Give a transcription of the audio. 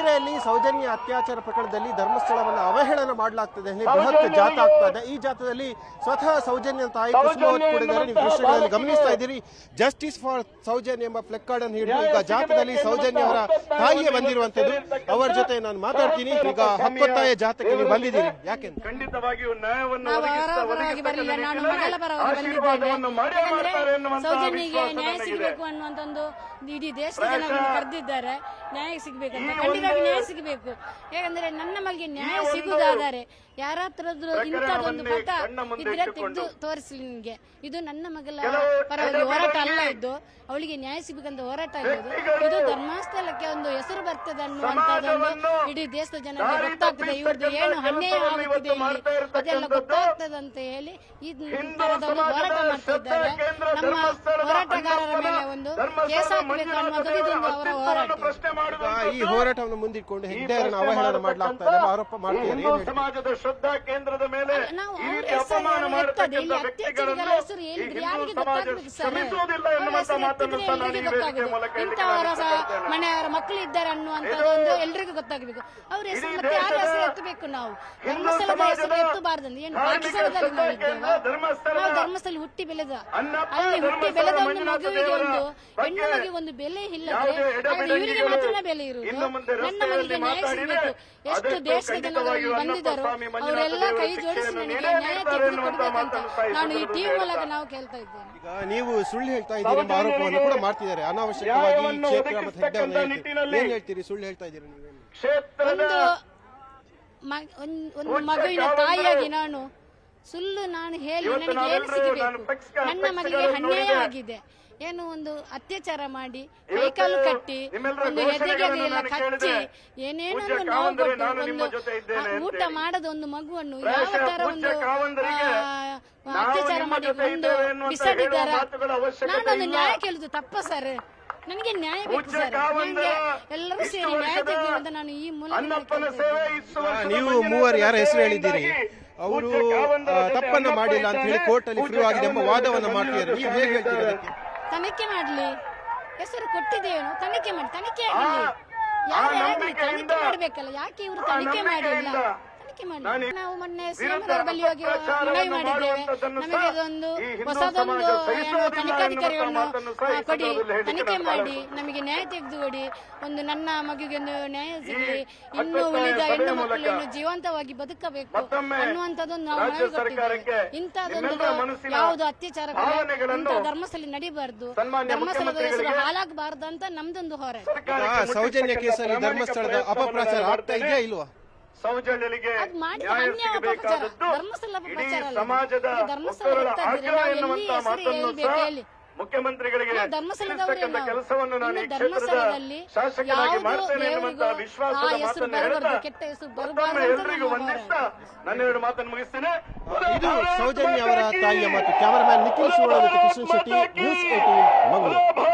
ಉಜಿರೆಯಲ್ಲಿ ಸೌಜನ್ಯ ಅತ್ಯಾಚಾರ ಪ್ರಕರಣದಲ್ಲಿ ಧರ್ಮಸ್ಥಳವನ್ನು ಅವಹೇಳನ ಮಾಡಲಾಗ್ತದೆ. ಬೃಹತ್ ಜಾತ ಆಗ್ತಾ ಇದೆ ಈ ಜಾತದಲ್ಲಿ ಸ್ವತಃ ಸೌಜನ್ಯ ತಾಯಿ ಕೂಡಿದ್ದಾರೆ ನೀವು ದೃಶ್ಯಗಳಲ್ಲಿ ಗಮನಿಸ್ತಾ ಇದ್ದೀರಿ. ಜಸ್ಟಿಸ್ ಫಾರ್ ಸೌಜನ್ಯ ಎಂಬ ಫ್ಲೆಕ್ ಕಾರ್ಡ್ ಅನ್ನು ಹಿಡಿದು ಈಗ ಜಾತದಲ್ಲಿ ಸೌಜನ್ಯ ಅವರ ತಾಯಿಯೇ ಬಂದಿರುವಂತದ್ದು ಅವರ ಜೊತೆ ನಾನು ಮಾತಾಡ್ತೀನಿ. ಈಗ ಹಕ್ಕೊತ್ತಾಯ ಜಾತಕ್ಕೆ ನೀವು ಬಂದಿದ್ದೀರಿ. ಯಾಕೆಂದ್ರೆ ಖಂಡಿತವಾಗಿಯೂ ನ್ಯಾಯವನ್ನು ನಾವು ಒದಗಿಸ್ತಾ- ಅವರ ಪರವಾಗಿ ಬರಲಿಲ್ಲ. ನಾನು ಮಗಳ ಪರವಾಗಿ ಆಶೀರ್ವಾದವನ್ನು ಮಾಡೇ ಬಂದಿದ್ದೇನೆ ಮಾಡ್ತಾರೆ ಎನ್ನುವಂತಹ ಸೌಜನ್ಯಿಗೆ ನ್ಯಾಯ ಸಿಗಬೇಕು ಅನ್ನುವಂತ ಒಂದು ಇಡೀ ದೇಶದ ಜನ ಕರೆದಿದ್ದಾರೆ. ನ್ಯಾಯ ಸಿಗಬೇಕಂತ. ಖಂಡಿತವಾಗಿ ನ್ಯಾಯ ಸಿಗಬೇಕು. ಯಾಕಂದ್ರೆ ನನ್ನ ಮಗಳಿಗೆ ನ್ಯಾಯ ಸಿಗುವುದಾದರೆ ಯಾರ ಇಂಥ ಇಂಥದ್ದೊಂದು ಕಣ್ಣ ಮುಂದೆ ಇದ್ರೆ ತೆಗೆದು ತೋರಿಸ್ಲಿ ನಿಮಗೆ. ಇದು ನನ್ನ ಮಗಳ ಪರವಾಗಿ ಹೋರಾಟ ಅಲ್ಲ ಇದ್ದು ಅವಳಿಗೆ ನ್ಯಾಯ ಸಿಗಬೇಕಂತ ಹೋರಾಟ ಇರೋದು ಇದು. ಧರ್ಮಸ್ಥಳಕ್ಕೆ ಒಂದು ಹೆಸರು ಬರ್ತದೆ ಅನ್ನುವಂಥದ್ದೊಂದು ಇಡೀ ದೇಶದ ಜನರಿಗೆ ಗೊತ್ತಾಗ್ತದೆ. ಇವ್ರದ್ದು ಏನು ಅನ್ಯಾಯ ಆಗುತ್ತಿದೆ ಇಲ್ಲಿ ಅದೆಲ್ಲ ಗೊತ್ತಾಗ್ತದೆ ಅಂತ ಹೇಳಿ ಈ ತರದವರು ಒಂದು ಹೋರಾಟ ಮಾಡ್ತಾ ಇದ್ದಾರೆ. ನಮ್ಮ ಹೋರಾಟಗಾರರ ಮೇಲೆ ಒಂದು ಕೇಸ್ ಇದೊಂದು ಅವರ ಹೋರಾಟ. ಈ ಹೋರಾಟವನ್ನು ಮುಂದಿಟ್ಕೊಂಡು ಹೆಗ್ಡೆಯರನ್ನು ಅವಹೇಳನ ಮಾಡಲಾಗ್ತಾ ಇದೆ. ಎಂಬ ಆರೋಪ ಹೇಳ್ತೀರಿ? ಸಮಾಜದ ಶ್ರದ್ಧಾ ಕೇಂದ್ರದ ಮೇಲೆ ನಾವು ಈ ಅವ್ರ ರೀತಿ ಅಪಮಾನ ಮಾಡತಕ್ಕಂಥ ಇಲ್ಲಿ. ಅತ್ಯಾಚಾರಿಗಳ ಹೆಸರು ಹೇಳಿದ್ರೆ ಯಾರಿಗೆ ಗೊತ್ತಾಗ್ಬೇಕು. ಸರ್? ಇಂಥವರ. ಮನೆಯವರ ಮಕ್ಕಳು ಇದ್ದಾರೆ ಅನ್ನುವಂಥದ್ದು ಎಲ್ರಿಗೂ ಗೊತ್ತಾಗಬೇಕು. ಅವ್ರ ಹೆಸರು ಮತ್ತೆ ಯಾರ ಹೆಸರು ಎತ್ತಬೇಕು ನಾವು. ಧರ್ಮಸ್ಥಳದ ಹೆಸರು ಎತ್ತಬಾರ್ದಂದು ಏನು? ಪಾಕಿಸ್ತಾನದಲ್ಲಿ ನಾವು ಧರ್ಮಸ್ಥಳ ನಾವು ಧರ್ಮಸ್ಥಳ ಹುಟ್ಟಿ ಬೆಳೆದ ಅಲ್ಲಿ ಹುಟ್ಟಿ ಬೆಳೆದ ಒಂದು ಮಗುವಿಗೆ ಒಂದು ಹೆಣ್ಣು ಒಂದು ಬೆಲೆ ಇಲ್ಲದೆ ಇವರಿಗೆ ಮಾತ್ರ ಬೆಲೆ ಇರುವುದು. ಇನ್ನು ಮುಂದೆ ನನ್ನ ಮನೆಗೆ ರಸ್ತೆಯಲ್ಲಿ ನ್ಯಾಯ ಸಿಗಬೇಕು. ಎಷ್ಟು ದೇಶದ ಜನರು ಬಂದಿದ್ದಾರೆ ಅವರೆಲ್ಲ ಕೈ ಜೋಡಿಸಿ ನನಗೆ ನ್ಯಾಯ ತೆಗೆದುಕೊಡ್ಬೇಕಂತ ನಾನು ಈ ಟಿವಿ ಮೂಲಕ ನಾವು ಕೇಳ್ತಾ ಇದ್ದೇನೆ. ಈಗ ನೀವು ಸುಳ್ಳು ಹೇಳ್ತಾ ಇದ್ದೀರಿ ಎಂಬ ಆರೋಪವನ್ನು ಕೂಡ ಮಾಡ್ತಿದ್ದಾರೆ. ಅನಾವಶ್ಯಕವಾಗಿ ಕ್ಷೇತ್ರ ಮತ್ತು ಏನ್ ಹೇಳ್ತೀರಿ ಸುಳ್ಳು ಹೇಳ್ತಾ ಇದ್ದೀರಿ ನೀವು? ಕ್ಷೇತ್ರದ ಒಂದು ಮಗುವಿನ ತಾಯಿಯಾಗಿ ನಾನು ಸುಳ್ಳು ನಾನು ಹೇಳಿ ನನಗೆ ಏನು ಸಿಗಬೇಕು ನನ್ನ ಮಗಳಿಗೆ ಅನ್ಯಾಯ ಆಗಿದೆ. ಏನು ಒಂದು ಅತ್ಯಾಚಾರ ಮಾಡಿ ಕೈಕಾಲು ಕಟ್ಟಿ ಒಂದು ಹೆದರಿಗೆ ಎಲ್ಲ ಕಚ್ಚಿ. ಏನೇನೋ ಒಂದು ನೋವು ಕೊಟ್ಟು ಒಂದು ಊಟ ಮಾಡದ ಒಂದು ಮಗುವನ್ನು ಯಾವ ತರ ಒಂದು ಅತ್ಯಾಚಾರ ಮಾಡಿ ಒಂದು ಬಿಸಾಡಿದ್ದಾರ? ನಾನೊಂದು. ನ್ಯಾಯ ಕೇಳುದು ತಪ್ಪ ಸರ್. ನನಗೆ ನ್ಯಾಯ ಬೇಕು ಸರ್. ನನಗೆ ಎಲ್ಲರೂ ಸೇರಿ ನ್ಯಾಯ ವರ್ಷದ ಅಂತ ನಾನು ಈ ಮೂಲಕ ನೀವು ಮೂವರು ಯಾರ ಹೆಸರು ಹೇಳಿದ್ದೀರಿ? ಅವರು ತಪ್ಪನ್ನ ಮಾಡಿಲ್ಲ ಅಂತ ಹೇಳಿ. ಕೋರ್ಟ್ ಅಲ್ಲಿ ಪ್ರೂವ್ ಆಗಿದೆ ಎಂಬ ವಾದವನ್ನು ಮಾಡ್ತಿದ್ದಾರೆ ನೀವು ಹೇಗೆ ಹೇಳ್ತೀರಿ ತನಿಖೆ ಮಾಡ್ಲಿ. ಹೆಸರು ಕೊಟ್ಟಿದ್ದೇನು? ತನಿಖೆ ಮಾಡಿ ತನಿಖೆ ಮಾಡಿ ಆಗಲಿ. ಯಾರೇ ತನಿಖೆ ಮಾಡ್ಬೇಕಲ್ಲ? ಯಾಕೆ ಇವರು ತನಿಖೆ ಮಾಡಿಲ್ಲ? ತನಿಖೆ ಮಾಡಿ. ನಾನು ನಾವು ಮೊನ್ನೆ ಸಿಎಂ ಬಳಿ ಹೋಗಿ ಮನವಿ ಮಾಡಿದ್ದೇವೆ. ನಮಗೆ ಅದೊಂದು ಹಿಂದೂ ಹೊಸದೊಂದು ತನಿಖಾಧಿಕಾರಿಗಳನ್ನು ಕೊಡಿ ತನಿಖೆ ಮಾಡಿ ನಮಗೆ ನ್ಯಾಯ ತೆಗೆದು ಕೊಡಿ ಒಂದು ನನ್ನ ಮಗುಗೆ ಒಂದು ನ್ಯಾಯ ಸಿಗಲಿ. ಇನ್ನು ಉಳಿದ ಹೆಣ್ಣು ಮೂಲಕ ಮಕ್ಕಳು ಇನ್ನು ಜೀವಂತವಾಗಿ ಬದುಕಬೇಕು ಅನ್ನುವಂತದ್ದೊಂದು ಅನ್ನುವಂಥದ್ದೊಂದು ನಾವು ಮನವಿ ಸರ್ಕಾರಕ್ಕೆ ಕೊಟ್ಟಿದ್ದೇವೆ ಇಂಥದ್ದೊಂದು ಯಾವುದು ಅತ್ಯಾಚಾರ ಇಂಥ ಧರ್ಮಸ್ಥಳ ನಡಿಬಾರ್ದು. ಧರ್ಮಸ್ಥಳದ ಹೆಸರು ಮುಖ್ಯಮಂತ್ರಿಗಳಿಗೆ ಹಾಳಾಗಬಾರ್ದು ಅಂತ ನಮ್ದೊಂದು ಸರ್ಕಾರಕ್ಕೆ ಸೌಜನ್ಯ ಕೇಸಲ್ಲಿ ಧರ್ಮಸ್ಥಳದ ಅಪಪ್ರಚಾರ ಆಗ್ತಾ ಇದೆಯಾ ಇಲ್ವಾ? ಮಾಡಿ ನ್ಯಾಯ ಸಿಗಬೇಕಾದದ್ದು ಇಡೀ ಸಮಾಜದ ಆಗ್ರಹ ನಾವು ಎನ್ನುವಂತ ಎಲ್ಲಿ ಹೆಸರು ಮಾತನ್ನು ಸಹ ಮುಖ್ಯಮಂತ್ರಿಗಳಿಗೆ ತಿಳಿಸ್ತಕ್ಕಂಥ. ಕೆಲಸವನ್ನು ನಾನು ಈ ಕ್ಷೇತ್ರದ ಶಾಸಕನಾಗಿ ಮಾಡ್ತೇನೆ ಎನ್ನುವಂತಹ ವಿಶ್ವಾಸದ ಮಾತನ್ನು ಹೇಳ್ತಾ ಮತ್ತೊಮ್ಮೆ ಅಂತ ಎಲ್ರಿಗೂ ವಂದಿಸ್ತಾ ನನ್ನೆರಡು ಮಾತನ್ನು ಮುಗಿಸ್ತೇನೆ. ಇದು ಸೌಜನ್ಯ ಅವರ ತಾಯಿಯ ಮಾತು. ಕ್ಯಾಮರಾಮ್ಯಾನ್ ನಿಖಿಲ್ ಶಿವಳ ಜೊತೆ ಕೃಷ್ಣ ಶೆಟ್ಟಿ ನ್ಯೂಸ್ ಏಟೀನ್ ಮಂಗಳೂರು.